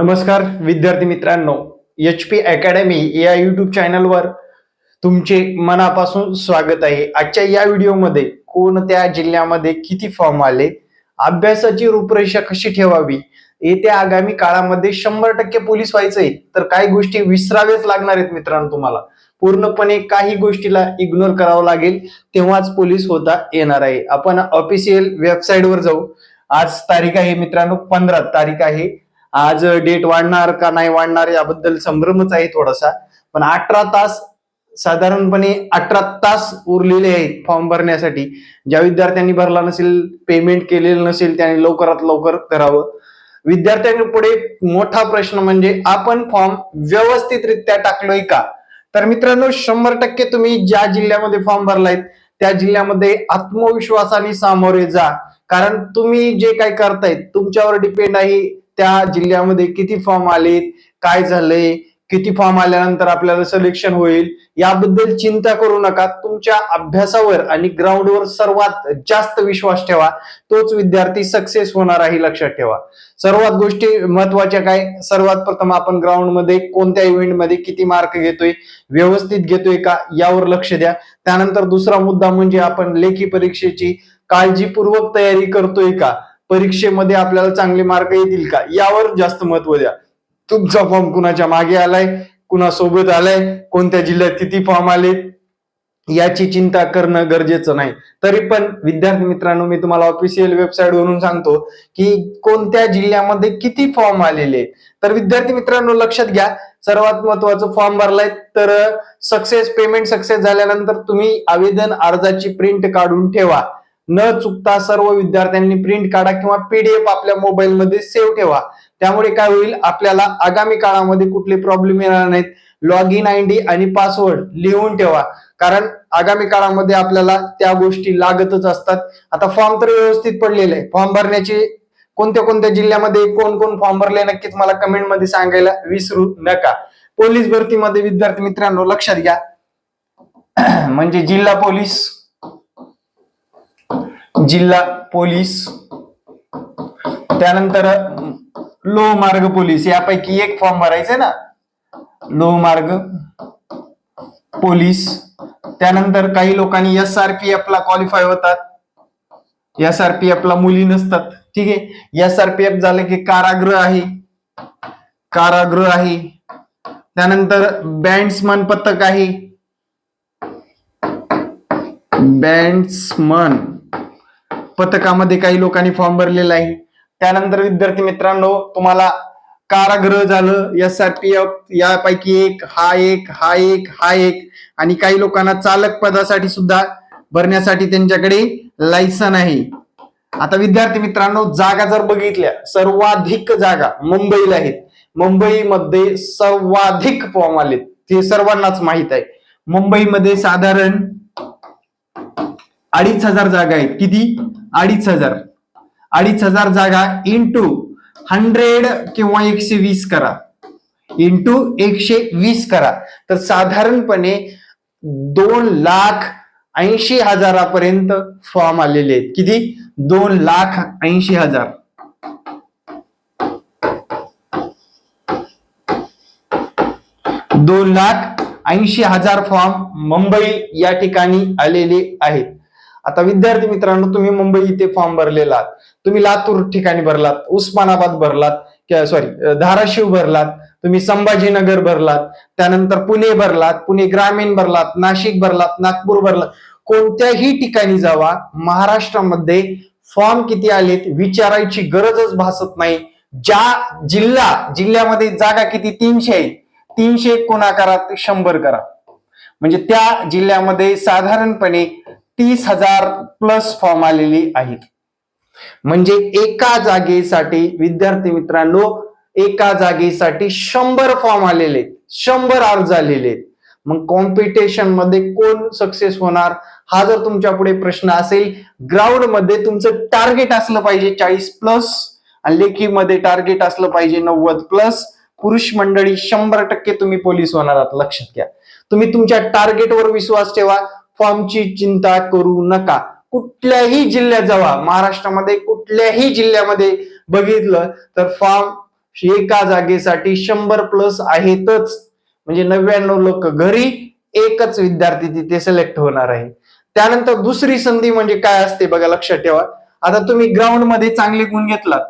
नमस्कार विद्यार्थी मित्रांनो. एच पी अकॅडमी या युट्यूब चॅनलवर तुमचे मनापासून स्वागत आहे. आजच्या या व्हिडिओमध्ये कोणत्या जिल्ह्यामध्ये किती फॉर्म आले अभ्यासाची रूपरेषा कशी ठेवावी येत्या आगामी काळामध्ये शंभर टक्के पोलीस व्हायचंय तर काही गोष्टी विसरावेच लागणार आहेत मित्रांनो तुम्हाला. पूर्णपणे काही गोष्टीला इग्नोर करावं लागेल तेव्हाच पोलीस होता येणार आहे. आपण ऑफिशियल वेबसाईटवर जाऊ. आज तारीख आहे मित्रांनो पंधरा तारीख आहे. आज डेट वाढणार का नाही वाढणार याबद्दल संभ्रमच आहे थोडासा. पण अठरा तास साधारणपणे अठरा तास उरलेले आहेत फॉर्म भरण्यासाठी. ज्या विद्यार्थ्यांनी भरला नसेल पेमेंट केलेलं नसेल त्यांनी लवकरात लवकर करावं. विद्यार्थ्यांनी पुढे मोठा प्रश्न म्हणजे आपण फॉर्म व्यवस्थितरित्या टाकलोय का? तर मित्रांनो शंभर टक्के तुम्ही ज्या जिल्ह्यामध्ये फॉर्म भरलायत त्या जिल्ह्यामध्ये आत्मविश्वासाने सामोरे जा. कारण तुम्ही जे काही करतायत तुमच्यावर डिपेंड आहे त्या जिल्ह्यामध्ये किती फॉर्म आलेत काय झालंय किती फॉर्म आल्यानंतर आपल्याला सिलेक्शन होईल याबद्दल चिंता करू नका. तुमच्या अभ्यासावर आणि ग्राउंडवर सर्वात जास्त विश्वास ठेवा. तोच विद्यार्थी सक्सेस होणार आहे लक्षात ठेवा. सर्वात गोष्टी महत्त्वाच्या काय? सर्वात प्रथम आपण ग्राउंडमध्ये कोणत्या इव्हेंटमध्ये किती मार्क घेतोय व्यवस्थित घेतोय का यावर लक्ष द्या. त्यानंतर दुसरा मुद्दा म्हणजे आपण लेखी परीक्षेची काळजीपूर्वक तयारी करतोय का? परीक्षेमध्ये आपल्याला चांगले मार्क येतील का? यावर जास्त महत्त्व द्या. तुमचा फॉर्म कुणाच्या मागे आलाय? कुणासोबत आलाय? कोणत्या जिल्ह्यात किती फॉर्म आले याची चिंता करणं गरजेचं नाही. तरी पण विद्यार्थी मित्रांनो मी तुम्हाला ऑफिशियल वेबसाईट वरून सांगतो की कोणत्या जिल्ह्यामध्ये किती फॉर्म आलेले? तर विद्यार्थी मित्रांनो लक्षात घ्या. सर्वात महत्वाचं फॉर्म भरलाय. तर सक्सेस पेमेंट सक्सेस झाल्यानंतर तुम्ही आवेदन अर्जाची प्रिंट काढून ठेवा. न चुकता सर्व विद्यार्थ्यांनी प्रिंट काढा किंवा पीडीएफ आपल्या मोबाईलमध्ये सेव्ह ठेवा. त्यामुळे काय होईल? आपल्याला आगामी काळामध्ये कुठले प्रॉब्लेम येणार नाहीत. लॉग इन आय डी आणि पासवर्ड लिहून ठेवा. कारण आगामी काळामध्ये आपल्याला त्या गोष्टी लागतच असतात. आता फॉर्म तर व्यवस्थित पडलेले आहे. फॉर्म भरण्याचे कोणत्या कोणत्या जिल्ह्यामध्ये कोण कोण फॉर्म भरले नक्कीच मला कमेंटमध्ये सांगायला विसरू नका. पोलीस भरतीमध्ये विद्यार्थी मित्रांनो लक्षात घ्या. म्हणजे जिल्हा पोलीस जिल्हा पोलीस त्यानंतर लोह मार्ग पोलीस यापैकी एक फॉर्म भरायचा ना? लोह मार्ग पोलीस त्यानंतर काही लोकांनी एस आर पी एफ ला क्वालिफाय होतात. एस आर पी एफ ला मुली नसतात. ठीक आहे? एस आर पी एफ झालं की कारागृह आहे. कारागृह आहे. त्यानंतर बँड्समन पथक आहे. बँड्समन. पथकामध्ये काही लोकांनी फॉर्म भरलेला आहे. त्यानंतर विद्यार्थी मित्रांनो तुम्हाला कारागृह झालं. एस आर पी एफ यापैकी एक हा एक हा एक हा एक आणि काही लोकांना चालक पदासाठी सुद्धा भरण्यासाठी त्यांच्याकडे लायसन आहे. आता विद्यार्थी मित्रांनो जागा जर बघितल्या सर्वाधिक जागा मुंबईला आहेत. मुंबईमध्ये सर्वाधिक फॉर्म आलेत हे सर्वांनाच माहीत आहे. मुंबईमध्ये साधारण अडीच हजार जागा आहेत. किती? अडीच हजार. अडीच हजार जागा इंटू हंड्रेड किंवा एकशे वीस करा. इंटू एकशे वीस करा. तर साधारणपणे दोन लाख ऐंशी हजारापर्यंत फॉर्म आलेले आहेत. किती? दोन लाख ऐंशी हजार. दोन लाख ऐंशी हजार फॉर्म मुंबई या ठिकाणी आलेले आहेत. आता विद्यार्थी मित्रांनो तुम्ही मुंबई इथे फॉर्म भरलेला आहात तुम्ही लातूर ठिकाणी भरलात उस्मानाबाद भरलात सॉरी धाराशिव भरलात तुम्ही संभाजीनगर भरलात त्यानंतर पुणे भरलात पुणे ग्रामीण भरलात नाशिक भरलात नागपूर भरलात. कोणत्याही ठिकाणी जावा महाराष्ट्रामध्ये फॉर्म किती आलेत विचारायची गरजच भासत नाही. ज्या जिल्हा जिल्ह्यामध्ये जागा किती तीनशे आहे तीनशे कोणा करा ते शंभर करा. म्हणजे त्या जिल्ह्यामध्ये साधारणपणे तीस हजार प्लस फॉर्म आलेली आहेत. म्हणजे एका जागेसाठी विद्यार्थी मित्रांनो एका जागेसाठी शंभर फॉर्म आलेले आहेत. शंभर अर्ज आलेले आहेत. मग कॉम्पिटिशनमध्ये कोण सक्सेस होणार? हा जर तुमच्यापुढे प्रश्न असेल ग्राउंडमध्ये तुमचं टार्गेट असलं पाहिजे चाळीस प्लस आणि लेखीमध्ये टार्गेट असलं पाहिजे नव्वद प्लस पुरुष मंडळी शंभर टक्के तुम्ही पोलीस होणार आहात. लक्षात घ्या. तुम्ही तुमच्या टार्गेटवर विश्वास ठेवा. फॉर्मची चिंता करू नका. कुठल्याही जिल्ह्यात जावा महाराष्ट्रामध्ये कुठल्याही जिल्ह्यामध्ये बघितलं तर फॉर्म एका जागेसाठी शंभर प्लस आहेतच. म्हणजे नव्याण्णव लोक घरी एकच विद्यार्थी तिथे सिलेक्ट होणार आहे. त्यानंतर दुसरी संधी म्हणजे काय असते बघा लक्षात ठेवा. आता तुम्ही ग्राउंडमध्ये चांगले गुण घेतलात.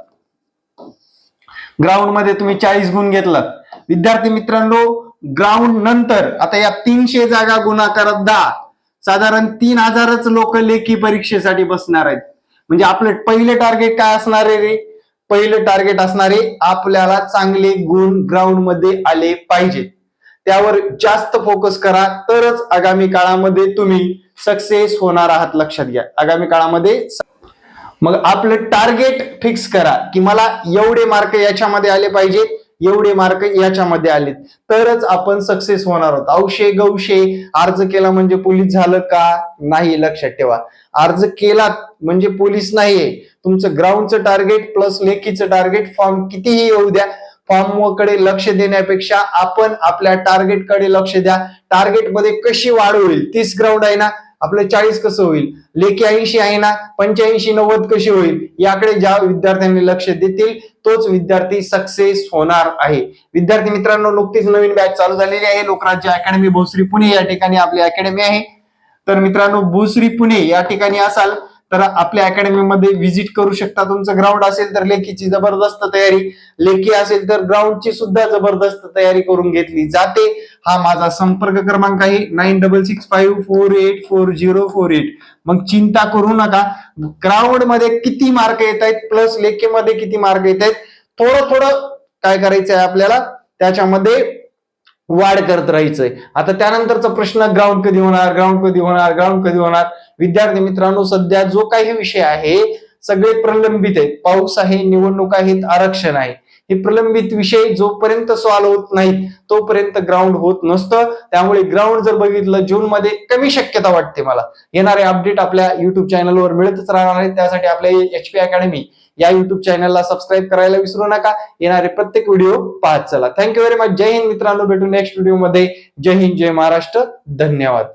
ग्राउंडमध्ये तुम्ही चाळीस गुण घेतलात. विद्यार्थी मित्रांनो ग्राउंड नंतर आता या तीनशे जागा गुणाकारात दहा. साधारण तीन हजारच लोक लेखी परीक्षेसाठी बसणार आहेत. म्हणजे आपले पहिले टार्गेट काय असणार आहे रे? पहिलं टार्गेट असणारे आपल्याला चांगले गुण ग्राउंडमध्ये आले पाहिजे. त्यावर जास्त फोकस करा तरच आगामी काळामध्ये तुम्ही सक्सेस होणार आहात लक्षात घ्या. आगामी काळामध्ये मग आपलं टार्गेट फिक्स करा की मला एवढे मार्क याच्यामध्ये आले पाहिजेत एवढे मार्क याच्यामध्ये आलेत. तरच आपण सक्सेस होणार आहोत. औशे गौशे अर्ज केला म्हणजे पोलीस झालं का? नाही लक्षात ठेवा. अर्ज केला म्हणजे पोलीस नाहीये. तुमचं ग्राउंडचं टार्गेट प्लस लेखीचं टार्गेट फॉर्म कितीही येऊ द्या. फॉर्मकडे लक्ष देण्यापेक्षा आपण आपल्या टार्गेटकडे लक्ष द्या. टार्गेटमध्ये कशी वाढ होईल? तीस ग्राउंड आहे ना? आपलं चाळीस कसं होईल? लेखी ऐंशी आहे ना? पंच्याऐंशी नव्वद कशी होईल? याकडे ज्या विद्यार्थ्यांनी लक्ष देतील तोच विद्यार्थी सक्सेस होणार आहे. विद्यार्थी मित्रांनो नुकतीच नवीन बॅच चालू झालेली आहे. लोकराज्य अकॅडमी भोसरी पुणे या ठिकाणी आपली अकॅडमी आहे. तर मित्रांनो भोसरी पुणे या ठिकाणी असाल तर आपल्या अकॅडमीमध्ये व्हिजिट करू शकता. तुमचं ग्राउंड असेल तर लेखीची जबरदस्त तयारी. लेखी असेल तर ग्राउंडची सुद्धा जबरदस्त तयारी करून घेतली जाते. हा माझा संपर्क क्रमांक आहे. Nine double six five four eight four zero four eight. मग चिंता करू नका. ग्राउंडमध्ये किती मार्क येत आहेत? प्लस लेखीमध्ये किती मार्क येत आहेत? थोडं थोडं काय करायचं आहे आपल्याला? त्याच्यामध्ये वाढ करत राहायचंय. आता त्यानंतरचा प्रश्न ग्राउंड कधी होणार? ग्राउंड कधी होणार? ग्राउंड कधी होणार? विद्यार्थी मित्रांनो सध्या जो काही विषय आहे सगळे प्रलंबित आहेत. पाऊस आहे निवडणूक आहेत आरक्षण आहे. हे प्रलंबित विषय जोपर्यंत सॉल्व्ह होत नाहीत तोपर्यंत ग्राउंड होत नसतं. त्यामुळे ग्राउंड जर बघितलं जून मध्ये कमी शक्यता वाटते मला. येणारे अपडेट आपल्या युट्यूब चॅनलवर मिळतच राहणार आहेत. त्यासाठी आपल्या एच पी अकॅडमी या युट्यूब चॅनलला सबस्क्राईब करायला विसरू नका. येणारे प्रत्येक व्हिडिओ पाहत चला. थँक्यू व्हेरी मच जय हिंद मित्रांनो. भेटू नेक्स्ट व्हिडिओमध्ये. जय हिंद जय महाराष्ट्र. धन्यवाद.